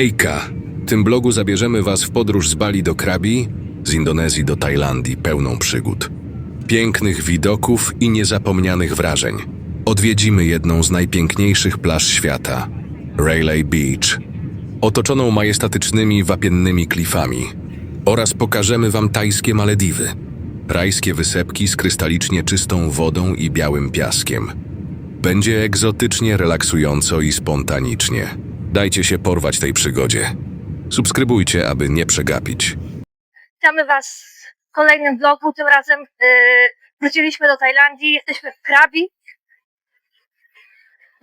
Hejka! W tym blogu zabierzemy Was w podróż z Bali do Krabi, z Indonezji do Tajlandii, pełną przygód. Pięknych widoków i niezapomnianych wrażeń. Odwiedzimy jedną z najpiękniejszych plaż świata Railay Beach, otoczoną majestatycznymi wapiennymi klifami. Oraz pokażemy Wam tajskie Malediwy. Rajskie wysepki z krystalicznie czystą wodą i białym piaskiem. Będzie egzotycznie, relaksująco i spontanicznie. Dajcie się porwać tej przygodzie. Subskrybujcie, aby nie przegapić. Witamy Was w kolejnym vlogu. Tym razem yy, wróciliśmy do Tajlandii. Jesteśmy w Krabi.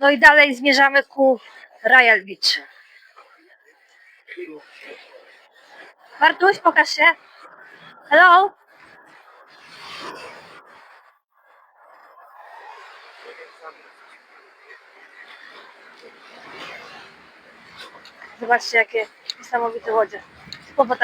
No i dalej zmierzamy ku Royal Beach. Bartuś, pokaż się. Hello. Zobaczcie, jakie niesamowite łodzie. Typowo.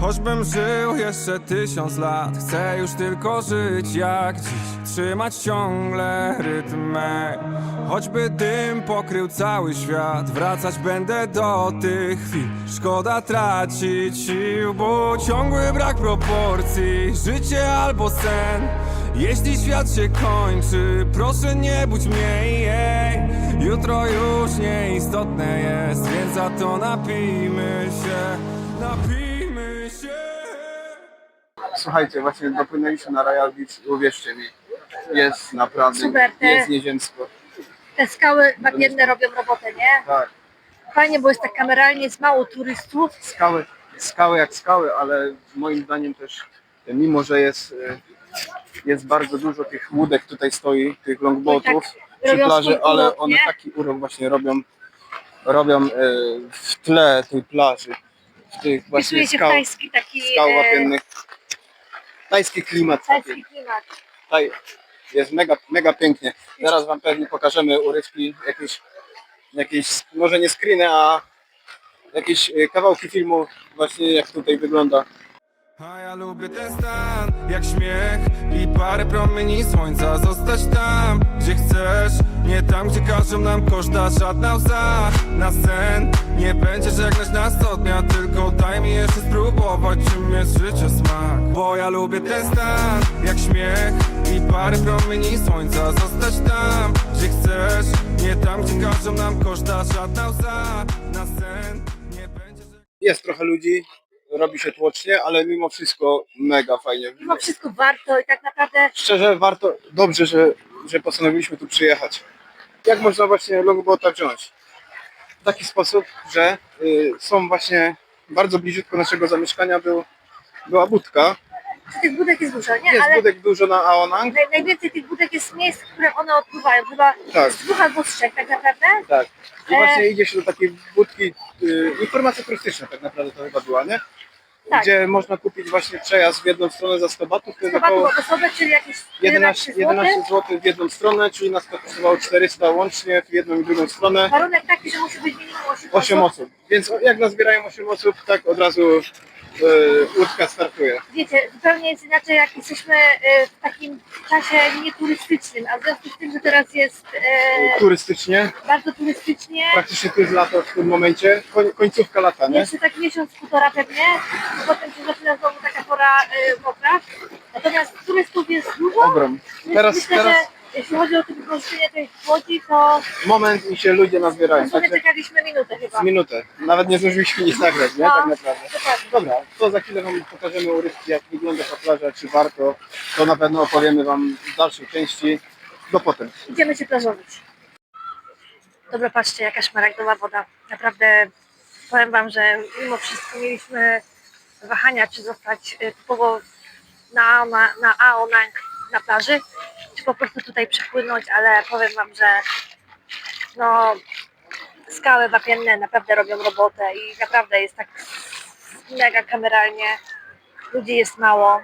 Choćbym żył jeszcze tysiąc lat Chcę już tylko żyć jak dziś Trzymać ciągle rytm Choćby dym pokrył cały świat Wracać będę do tych chwil Szkoda tracić sił Bo ciągły brak proporcji Życie albo sen Jeśli świat się kończy Proszę nie budź mnie jej. Jutro już nieistotne jest Więc za to napijmy się Napijmy się Słuchajcie, właśnie dopłynęliśmy na Royal Beach i uwierzcie mi, jest naprawdę, Super, te- jest nieziemsko. Te skały bagienne robią robotę, nie? Tak, Fajnie, bo jest tak kameralnie, jest mało turystów. skały, skały jak skały, ale moim zdaniem też, mimo że jest, e, jest bardzo dużo tych łódek tutaj stoi, tych longboatów tak przy robią plaży, swój ale urok, one nie? taki urok właśnie robią, robią e, w tle tej plaży, w tych właśnie Wpisuje się w skał, tajski taki skał e. Tajski klimat taki. tajski klimat. Tutaj jest mega, mega pięknie. Zaraz wam pewnie pokażemy urywki, jakieś, jakieś może nie screeny, a jakieś e, kawałki filmu właśnie jak tutaj wygląda. A ja lubię ten stan, jak śmiech i parę promieni słońca. Zostać tam, gdzie chcesz, nie tam, gdzie każą nam koszta żadna łza. Na sen nie będzie żegnać nas co dnia Tylko daj mi jeszcze spróbować, czym jest życie smak. Bo ja lubię ten stan, jak śmiech i parę promieni słońca. Zostać tam, gdzie chcesz, nie tam, gdzie każą nam koszta żadna łza. Na sen nie będzie Jest trochę ludzi, robi się tłocznie, ale mimo wszystko mega fajnie. Mimo wszystko warto i tak naprawdę Szczerze warto, dobrze, że, że postanowiliśmy tu przyjechać. Jak można właśnie longboata wziąć? W taki sposób, że y, są właśnie bardzo bliziutko naszego zamieszkania był, była budka. tych budek jest dużo, nie? Jest Ale budek dużo na Aonang. naj, najwięcej tych budek jest miejsc, w które one odpływają. Chyba Tak. z dwóch albo z trzech tak naprawdę. Tak. I E. właśnie idzie się do takiej budki, y, informacja turystyczna tak naprawdę to chyba była, nie? Tak. Gdzie można kupić właśnie przejazd w jedną stronę za 100 batów, to jest około osobę, czyli jakieś 11, 11 11 zł. w jedną stronę, czyli nas to kosztowało 400 łącznie w jedną i drugą stronę. Warunek taki, że musi być minimum 8 8 osób. Więc jak nazbierają 8 osób, tak od razu łódka startuje. Wiecie, zupełnie jest inaczej, jak jesteśmy e, w takim czasie nieturystycznym, a w związku z tym, że teraz jest e, Turystycznie, bardzo turystycznie, praktycznie to jest lato w tym momencie, koń, końcówka lata, nie? jeszcze tak miesiąc, półtora pewnie, potem się zaczyna znowu taka pora e, mokra. Natomiast turystów jest dużo. Ogrom. Teraz, myślę, teraz że jeśli chodzi o to wykorzystanie tej łodzi, to moment i się ludzie nazbierają. w sumie Także czekaliśmy minutę chyba. z minutę. Nawet nie zdążyliśmy nic nagrać, nie? No. Tak naprawdę. Dokładnie. Dobra, to za chwilę Wam pokażemy urywki, jak wygląda ta plaża, czy warto. To na pewno opowiemy Wam w dalszej części. Do potem. Idziemy się plażować. Dobra, patrzcie, jaka szmaragdowa woda. Naprawdę powiem Wam, że mimo wszystko mieliśmy wahania, czy zostać y, typowo na, na, na na plaży, czy po prostu tutaj przepłynąć, ale powiem Wam, że no, skały wapienne naprawdę robią robotę i naprawdę jest tak mega kameralnie. Ludzi jest mało.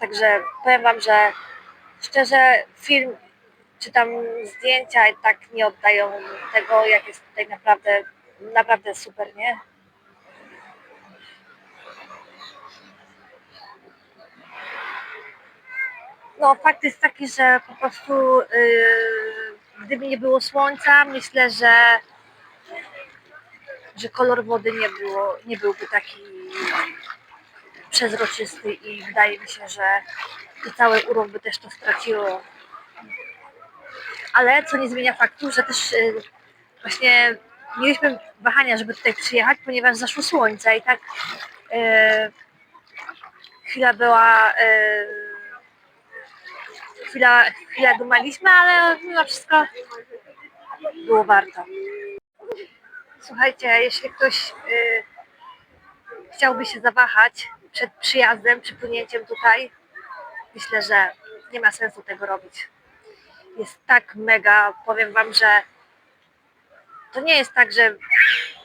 Także powiem Wam, że szczerze film czytam zdjęcia i tak nie oddają tego, jak jest tutaj naprawdę, naprawdę super, nie? No, fakt jest taki, że po prostu yy, gdyby nie było słońca, myślę, że, że kolor wody nie, było, nie byłby taki przezroczysty i wydaje mi się, że to cały urok by też to straciło. Ale co nie zmienia faktu, że też yy, właśnie mieliśmy wahania, żeby tutaj przyjechać, ponieważ zaszło słońce i tak yy, chwila była. Yy, chwila, dumaliśmy, ale mimo wszystko było warto. Słuchajcie, jeśli ktoś y, chciałby się zawahać przed przyjazdem, przypłynięciem tutaj, myślę, że nie ma sensu tego robić. Jest tak mega, powiem wam, że to nie jest tak, że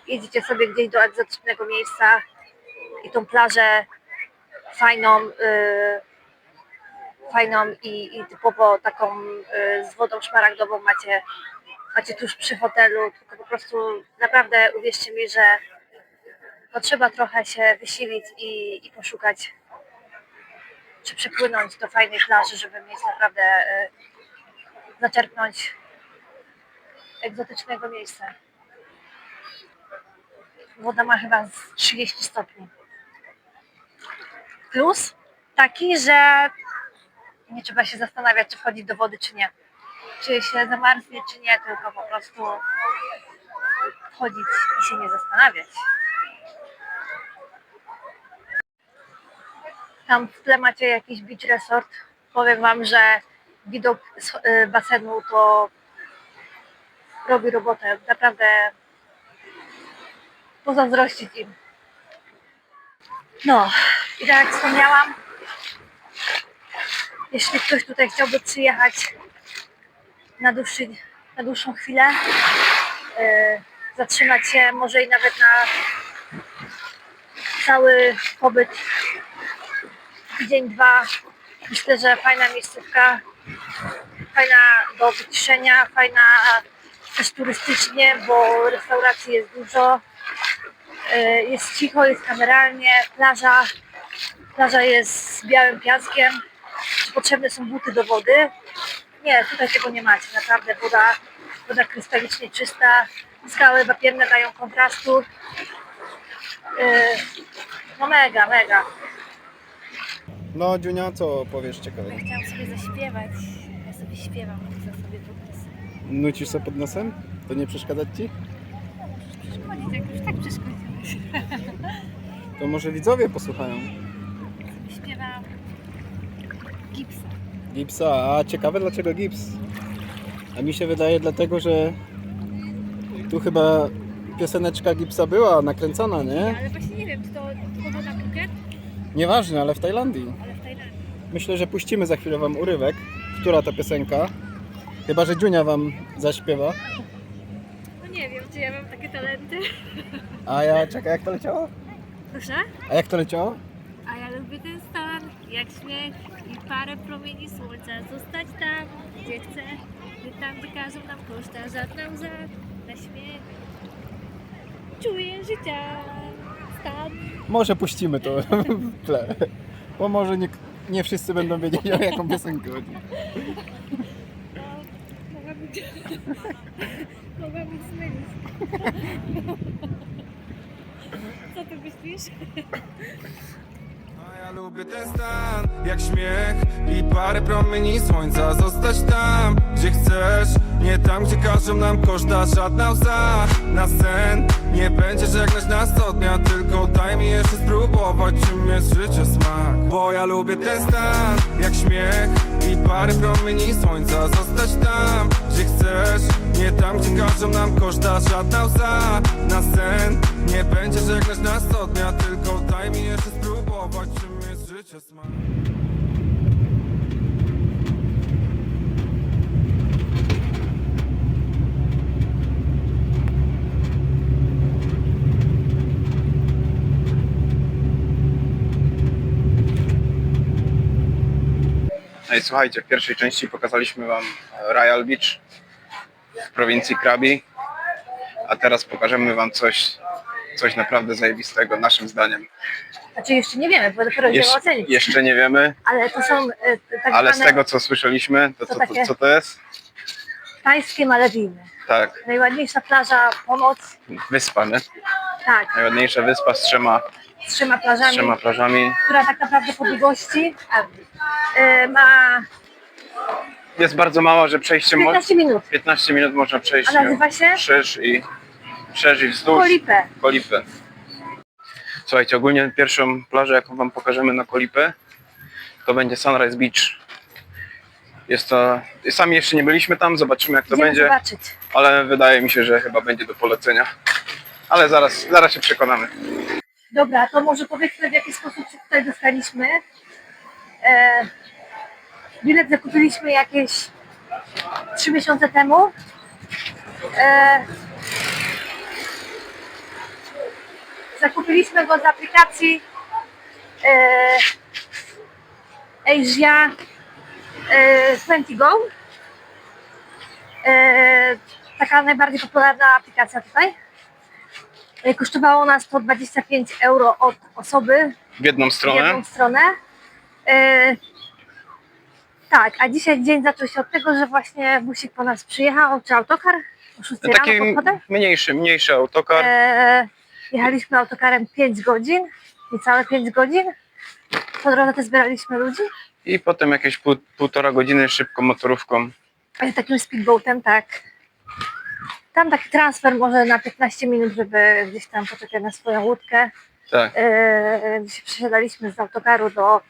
jedziecie sobie gdzieś do egzotycznego miejsca i tą plażę fajną, y, fajną i, i typowo taką y, z wodą szmaragdową macie, macie tuż przy hotelu, tylko po prostu naprawdę uwierzcie mi, że no, trzeba trochę się wysilić i, i poszukać, czy przepłynąć do fajnej plaży, żeby mieć naprawdę y, zaczerpnąć egzotycznego miejsca. Woda ma chyba z 30 stopni. Plus taki, że nie trzeba się zastanawiać, czy wchodzić do wody, czy nie. Czy się zamarznie, czy nie, tylko po prostu wchodzić i się nie zastanawiać. Tam w tle macie jakiś beach resort. Powiem Wam, że widok z y, basenu to robi robotę. Naprawdę pozazdrościć im. No i tak jak wspomniałam, jeśli ktoś tutaj chciałby przyjechać na, dłuższy, na dłuższą chwilę, e, zatrzymać się może i nawet na cały pobyt dzień, dwa, myślę, że fajna miejscówka, fajna do wyciszenia, fajna też turystycznie, bo restauracji jest dużo, e, jest cicho, jest kameralnie, plaża, plaża jest z białym piaskiem, potrzebne są buty do wody. Nie, tutaj tego nie macie. Naprawdę woda, woda krystalicznie czysta. Skały wapienne dają kontrastu. Yy, no mega, mega. No, Dziunia, co powiesz ciekawego? chciałam sobie zaśpiewać. Ja sobie śpiewam, chcę sobie podpisać. Nucisz sobie pod nosem? To nie przeszkadzać ci? Przeszkodzić, jak już tak przeszkodziłeś. To może widzowie posłuchają. Śpiewam gipsa. Gipsa, a ciekawe dlaczego gips? A mi się wydaje dlatego, że tu chyba pioseneczka gipsa była nakręcona, nie? Ale właśnie nie wiem, czy to tylko na Phuket, Nieważne, ale w Tajlandii. ale w Tajlandii. Myślę, że puścimy za chwilę wam urywek, która to piosenka. Chyba, że Dziunia wam zaśpiewa. No nie wiem, czy ja mam takie talenty. A ja, czekaj, jak to leciało? Proszę? A jak to leciało? A ja lubię ten stan, jak śmiech i parę promieni słońca. Zostać tam, gdzie chcę, nie tam, gdzie każą nam koszta. Żadna łza na śmiech. Czuję życia stan. Może puścimy to w tle. Bo może nie, nie wszyscy będą wiedzieć, o jaką piosenkę chodzi. No, mogłabym, mogłabym zmylić. Co ty myślisz? A ja lubię ten stan, jak śmiech i parę promieni słońca. Zostać tam, gdzie chcesz, nie tam, gdzie każą nam koszta. Żadna łza na sen, nie będzie żegnać nas co dnia. Tylko daj mi jeszcze spróbować, czym jest życie smak. Bo ja lubię ten stan, jak śmiech i parę promieni słońca. Zostać tam, gdzie chcesz, nie tam, gdzie każą nam koszta. Żadna łza na sen, nie będzie żegnać nas co dnia. Tylko daj mi jeszcze spróbować, czym jest życie smak No słuchajcie, w pierwszej części pokazaliśmy Wam Royal Beach w prowincji Krabi, a teraz pokażemy Wam coś, coś naprawdę zajebistego, naszym zdaniem. Znaczy jeszcze nie wiemy, bo dopiero idziemy Jeszcze, ocenić. jeszcze nie wiemy, Ale to są e, tak ale z zwane tego co słyszeliśmy, to To co to, takie- co to jest? tajskie Malediwy. Tak, Najładniejsza plaża pomoc, wyspa, nie? tak, Najładniejsza wyspa z trzema, z trzema z plażami, trzema plażami. która tak naprawdę po długości e, ma Jest bardzo mało, że przejście mo- 15 minut. 15 minut można przejść A nazywa się wszerz i, wszerz i wzdłuż. Kolipę. Kolipę. Słuchajcie, ogólnie pierwszą plażę, jaką wam pokażemy na Kolipę, to będzie Sunrise Beach. Jest to... Sami jeszcze nie byliśmy tam, zobaczymy jak to Idziemy będzie, zobaczyć. ale wydaje mi się, że chyba będzie do polecenia. Ale zaraz, zaraz się przekonamy. Dobra, to może powiedzmy w jaki sposób się tutaj dostaliśmy. E, bilet zakupiliśmy jakieś 3 miesiące temu. E, zakupiliśmy go z aplikacji e, Asia e, 20 Go. E, taka najbardziej popularna aplikacja tutaj. E, Kosztowało nas to 25 euro od osoby W jedną w stronę. jedną stronę. E, tak, a dzisiaj dzień zaczął się od tego, że właśnie busik po nas przyjechał, czy autokar o 6 Taki rano podchodzę. mniejszy, mniejszy autokar. E, jechaliśmy autokarem 5 godzin, niecałe 5 godzin. Po drodze też zbieraliśmy ludzi. I potem jakieś pół, półtora godziny szybką motorówką. E, Takim speedboatem, tak. Tam taki transfer może na 15 minut, żeby gdzieś tam poczekać na swoją łódkę. Tak. gdzie przesiadaliśmy z autokaru do,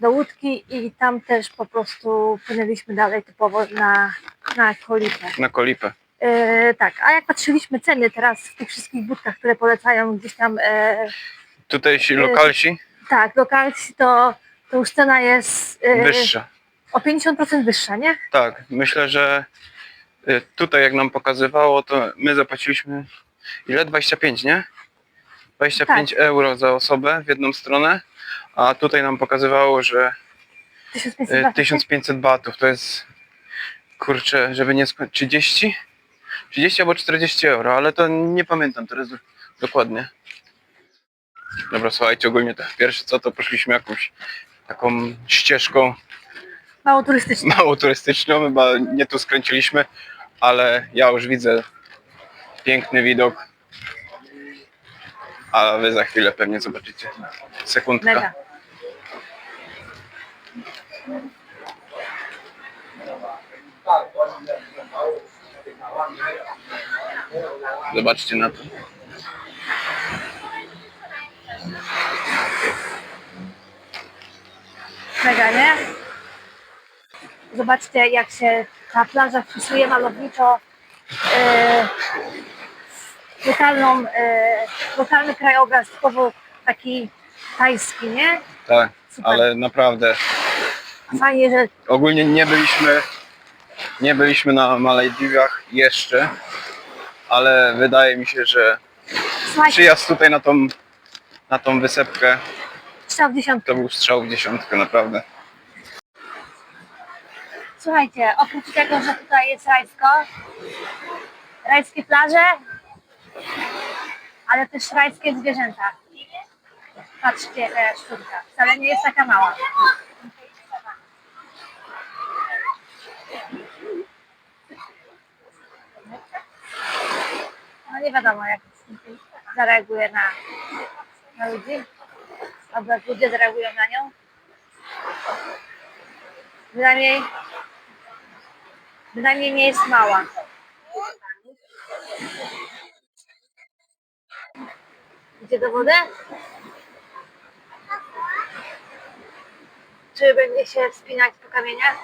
do łódki i tam też po prostu płynęliśmy dalej typowo na, na kolipę. Na Kolipę. E, tak, a jak patrzyliśmy ceny teraz w tych wszystkich budkach, które polecają gdzieś tam, e, Tutaj ci lokalsi tak, lokalsi, to, to już cena jest e, wyższa. o 50% wyższa, nie? Tak, myślę, że y, tutaj jak nam pokazywało, to my zapłaciliśmy ile? 25, nie? 25 euro za osobę w jedną stronę, a tutaj nam pokazywało, że 1500 y, batów, nie? 1500 batów to jest kurczę, żeby nie skończyć 30? 30 albo 40 euro, ale to nie pamiętam teraz do- dokładnie. Dobra, słuchajcie, ogólnie to pierwsze co, to poszliśmy jakąś taką ścieżką Mało turystyczne. mało turystyczną, chyba nie tu skręciliśmy, ale ja już widzę piękny widok. A wy za chwilę pewnie zobaczycie. Sekundka. Mega. Zobaczcie na to. Mega, nie? Zobaczcie, jak się ta plaża wpisuje malowniczo w lokalną, e, lokalny krajobraz, typowo taki tajski, nie? Tak, Super. ale naprawdę. Fajnie, że Ogólnie nie byliśmy, nie byliśmy na Malediwach jeszcze, ale wydaje mi się, że przyjazd tutaj na tą, na tą wysepkę strzał w dziesiątkę. to był strzał w dziesiątkę, naprawdę. Słuchajcie, oprócz tego, że tutaj jest rajsko, rajskie plaże, ale też rajskie zwierzęta. Patrzcie, e, szczurka. Wcale nie jest taka mała. No nie wiadomo, jak zareaguje na, na ludzi, albo jak ludzie zareagują na nią. Bynajmniej, bynajmniej nie jest mała. Idzie do wody? Czy będzie się wspinać po kamieniach?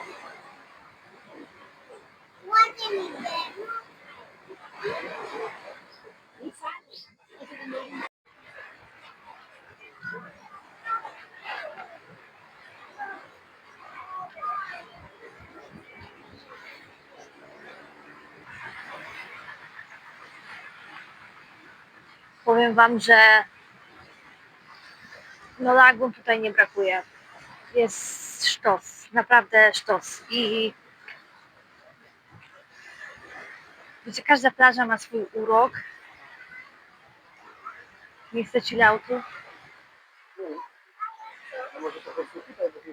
Powiem Wam, że no lagun tutaj nie brakuje. Jest sztos. naprawdę sztos. I wiecie, każda plaża ma swój urok. Miejsce chilloutu.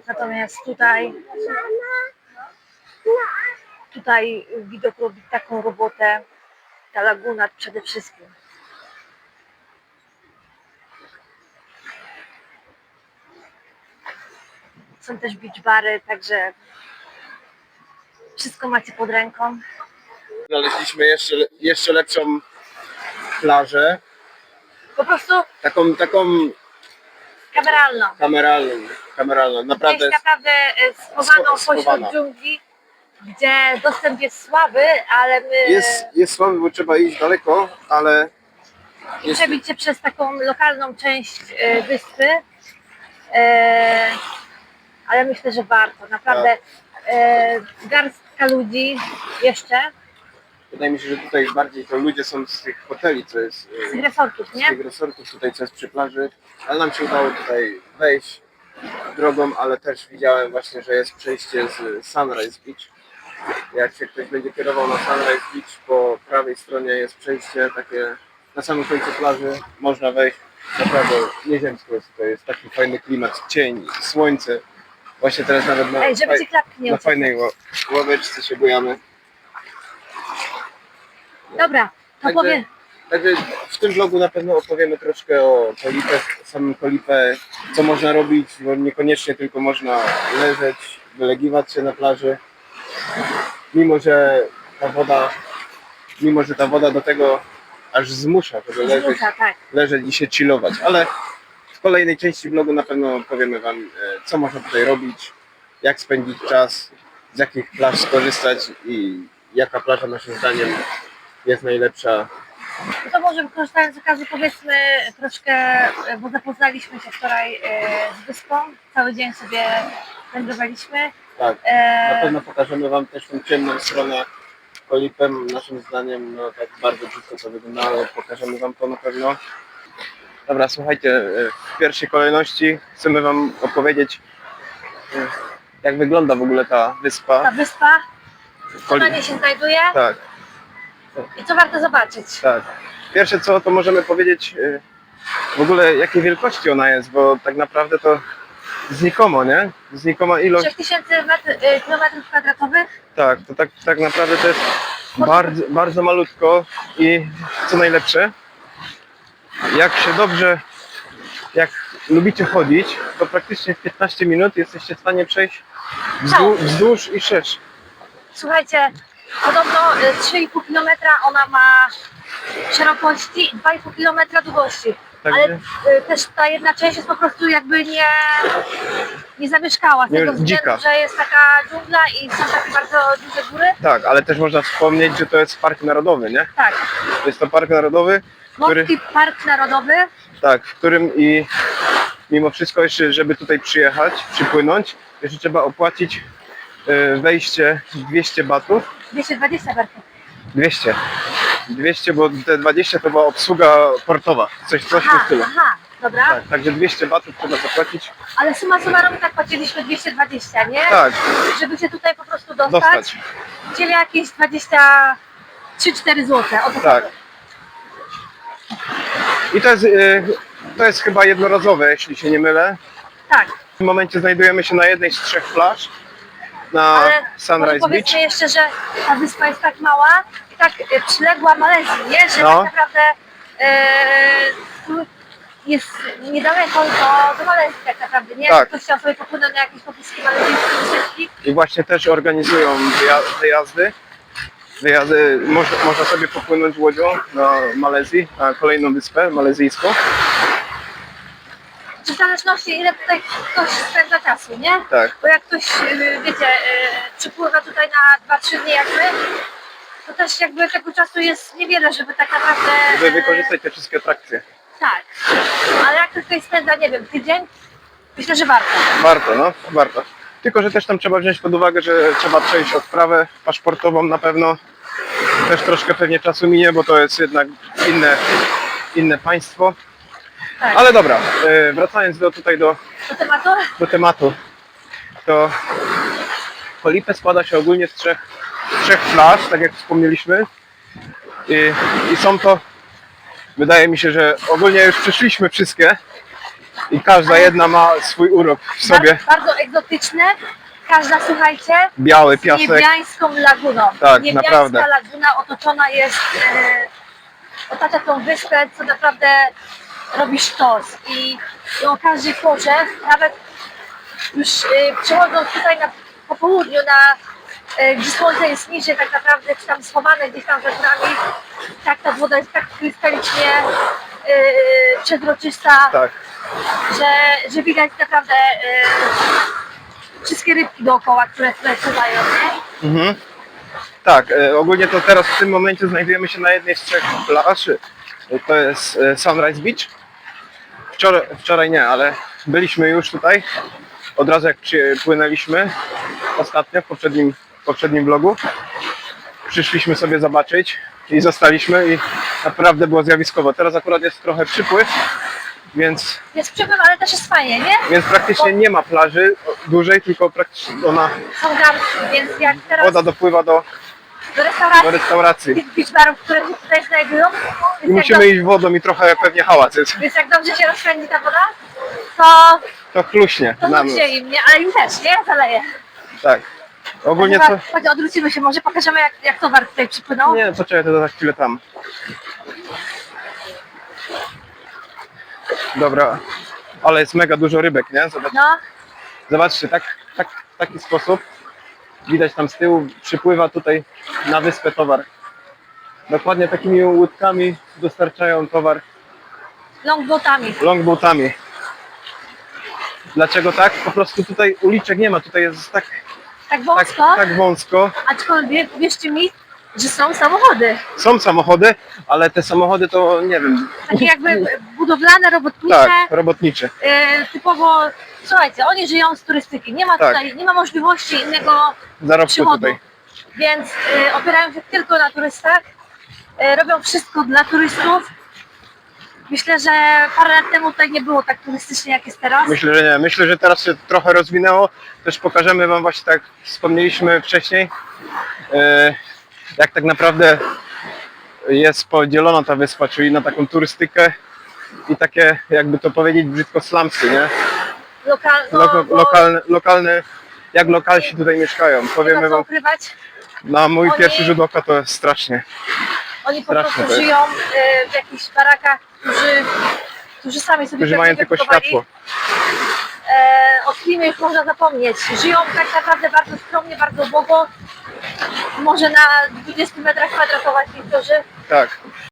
Natomiast tutaj tutaj widok robi taką robotę. Ta laguna przede wszystkim. Są też beach bary, także wszystko macie pod ręką. Znaleźliśmy jeszcze, jeszcze lepszą plażę, Po prostu taką, taką kameralną. kameralną, kameralną. Naprawdę Gdzieś naprawdę e, schowaną Scho- schowana. pośród dżungli, gdzie dostęp jest słaby, ale my jest, jest słaby, bo trzeba iść daleko, ale jest, przebić się przez taką lokalną część e, wyspy. E, ale myślę, że warto. Naprawdę e, garstka ludzi jeszcze wydaje mi się, że tutaj bardziej to ludzie są z tych hoteli, co jest z e, tych resortów, z nie? tych resortów tutaj, co jest przy plaży, ale nam się udało tutaj wejść drogą, ale też widziałem właśnie, że jest przejście z Sunrise Beach. Jak się ktoś będzie kierował na Sunrise Beach, po prawej stronie jest przejście takie na samym końcu plaży, można wejść. Naprawdę nieziemsko jest tutaj, jest taki fajny klimat, cień, słońce. Właśnie teraz nawet na, Ej, żeby ci klapki nie na uciekły. fajnej ło- ławeczce się bujamy. Dobra, to Także- powiem. Także w tym vlogu na pewno opowiemy troszkę o kolipę, samym kolipę, co można robić, bo niekoniecznie tylko można leżeć, wylegiwać się na plaży. Mimo, że ta woda, mimo, że ta woda do tego aż zmusza, żeby leżeć, Zmusza, tak. leżeć i się chillować. Ale w kolejnej części vlogu na pewno powiemy Wam, e, co można tutaj robić, jak spędzić czas, z jakich plaż skorzystać i jaka plaża naszym zdaniem jest najlepsza No to może korzystając z okazji powiedzmy troszkę, bo zapoznaliśmy się wczoraj e, z wyspą. Cały dzień sobie wędrowaliśmy. Tak, na E, pewno pokażemy Wam też tą ciemną stronę kolipem. Naszym zdaniem, no tak bardzo brzydko to wyglądało. Pokażemy Wam to na pewno. Dobra, słuchajcie, e, w pierwszej kolejności chcemy Wam opowiedzieć, jak wygląda w ogóle ta ta wyspa. wyspa, co na Koli- się znajduje Tak, i co warto zobaczyć. tak. Pierwsze co, to możemy powiedzieć e, w ogóle jakiej wielkości ona jest, bo tak naprawdę to znikomo, nie? Znikoma ilość. 6000 metr, e, kilometrów kwadratowych. Tak, to tak, tak naprawdę to jest bardzo, bardzo malutko i co najlepsze, jak się dobrze, jak lubicie chodzić, to praktycznie w 15 minut jesteście w stanie przejść wzdłuż, wzdłuż i szerz. Słuchajcie, podobno e, 3,5 km ona ma szerokości i 2,5 km długości. Także Ale e, też ta jedna część jest po prostu jakby nie, nie zamieszkała z Nie, tego względu, dzika. że jest taka dżungla i są takie bardzo duże góry. tak, ale też można wspomnieć, że to jest park narodowy, nie? Tak, Jest to park narodowy, który, Morski Park Narodowy. tak, w którym i mimo wszystko jeszcze, żeby tutaj przyjechać, przypłynąć, jeszcze trzeba opłacić e, wejście 200 batów 220 barków. 200. 200, bo te 20 to była obsługa portowa. Coś, coś w Aha, stylu. aha, dobra. Tak, także 200 batów trzeba zapłacić. Ale suma summarum tak płaciliśmy 220, nie? Tak, Żeby się tutaj po prostu dostać, dostać. chcieli jakieś 23-4 zł. O Tak. I to jest, y, to jest chyba jednorazowe, jeśli się nie mylę. tak. W tym momencie znajdujemy się na jednej z trzech plaż. Na Ale Sunrise powiedzmy Beach. jeszcze, że ta wyspa jest tak mała i tak e, przyległa Malezji, nie? Że No. tak naprawdę tu jest niedaleko do, do Malezji tak naprawdę, nie? Tak. Ktoś chciał sobie popłynąć na jakieś pobliski malezyjskie wycieczki, I właśnie też organizują wyja- wyjazdy. Wyjazdy, można, można sobie popłynąć łodzią na Malezji, na kolejną wyspę malezyjską. W zależności ile tutaj ktoś spędza czasu, nie? Tak, Bo jak ktoś, y, wiecie, y, przypływa tutaj na 2-3 dni jak my, to też jakby tego czasu jest niewiele, żeby tak naprawdę... żeby y, wykorzystać te wszystkie atrakcje. Tak. Ale jak ktoś tutaj spędza, nie wiem, tydzień, myślę, że warto. Warto, no, warto. Tylko, że też tam trzeba wziąć pod uwagę, że trzeba przejść odprawę paszportową na pewno. Też troszkę pewnie czasu minie, bo to jest jednak inne, inne państwo. Tak. Ale dobra, e, wracając do, tutaj do, Do tematu? do tematu. to Kolipę składa się ogólnie z trzech, trzech plaż, tak jak wspomnieliśmy. I, I są to, wydaje mi się, że ogólnie już przeszliśmy wszystkie i każda jedna ma swój urok w sobie. Bardzo, bardzo egzotyczne. Każda, słuchajcie, Biały z piasek. niebiańską laguną. Tak, Niebiańska naprawdę. laguna otoczona jest, e, otacza tą wyspę, co naprawdę robi sztos. I, o każdej porze, nawet już e, przechodząc tutaj na, po południu, na, e, gdzie słońce jest niżej tak naprawdę, czy tam schowane gdzieś tam za górami, tak ta woda jest tak krystalicznie przezroczysta, Tak, że, że widać naprawdę e, wszystkie rybki dookoła, które tutaj pływają, nie? mhm. tak e, ogólnie to teraz w tym momencie znajdujemy się na jednej z trzech plaż. To jest e, Sunrise Beach. Wczoraj, wczoraj nie, ale byliśmy już tutaj. Od razu jak przypłynęliśmy ostatnio w poprzednim, w poprzednim vlogu. Przyszliśmy sobie zobaczyć i zostaliśmy i naprawdę było zjawiskowo. Teraz akurat jest trochę przypływ, więc, Jest przypływ, ale też jest fajnie, nie? więc praktycznie nie ma plaży dużej, tylko praktycznie ona, Są garnki, więc jak teraz woda dopływa do, do restauracji, do restauracji. tych beach barów, które się tutaj znajdują, I więc jak, musimy iść wodą i trochę pewnie hałas jest. więc jak dobrze się rozpędzi ta woda, to, To chluśnie to nam. ludzie im, nie? Ale im też, nie? Zaleje. Tak. Ogólnie Chyba- to... Chodź, odwrócimy się, może pokażemy jak, jak towar tutaj przypłynął. Nie, poczekaj, to za chwilę tam. Dobra. Ale jest mega dużo rybek, nie? Zobacz, No, zobaczcie, tak, tak, w taki sposób widać tam z tyłu przypływa tutaj na wyspę towar. Dokładnie takimi łódkami dostarczają towar longboatami. longboatami. Dlaczego tak? Po prostu tutaj uliczek nie ma, tutaj jest tak, Tak tak, wąsko, tak wąsko. aczkolwiek wierzcie mi, że są samochody. Są samochody, ale te samochody to nie wiem, Takie jakby budowlane, robotnicze. tak, robotnicze. e, typowo, słuchajcie, oni żyją z turystyki. Nie ma Tak. tutaj, nie ma możliwości innego Zarobku przychodu. tutaj. Więc e, opierają się tylko na turystach. E, robią wszystko dla turystów. Myślę, że parę lat temu tutaj nie było tak turystycznie jak jest teraz. Myślę, że nie. Myślę, że teraz się trochę rozwinęło. Też pokażemy Wam właśnie tak, wspomnieliśmy wcześniej, e, jak tak naprawdę jest podzielona ta wyspa, czyli na taką turystykę i takie, jakby to powiedzieć brzydko, slumsy, nie? Lokal, no, Loko, bo lokalne, lokalne, jak lokalsi tutaj mieszkają. Powiemy Wam, ukrywać. na mój Oni- pierwszy rzut oka to jest strasznie. Oni po Straszne prostu jest. żyją e, w jakichś barakach, którzy, którzy sami sobie Którzy mają tylko światło. E, o klimie już można zapomnieć. Żyją tak naprawdę bardzo skromnie, bardzo ubogo. Może na 20 metrach kwadratowych niektórzy. Tak.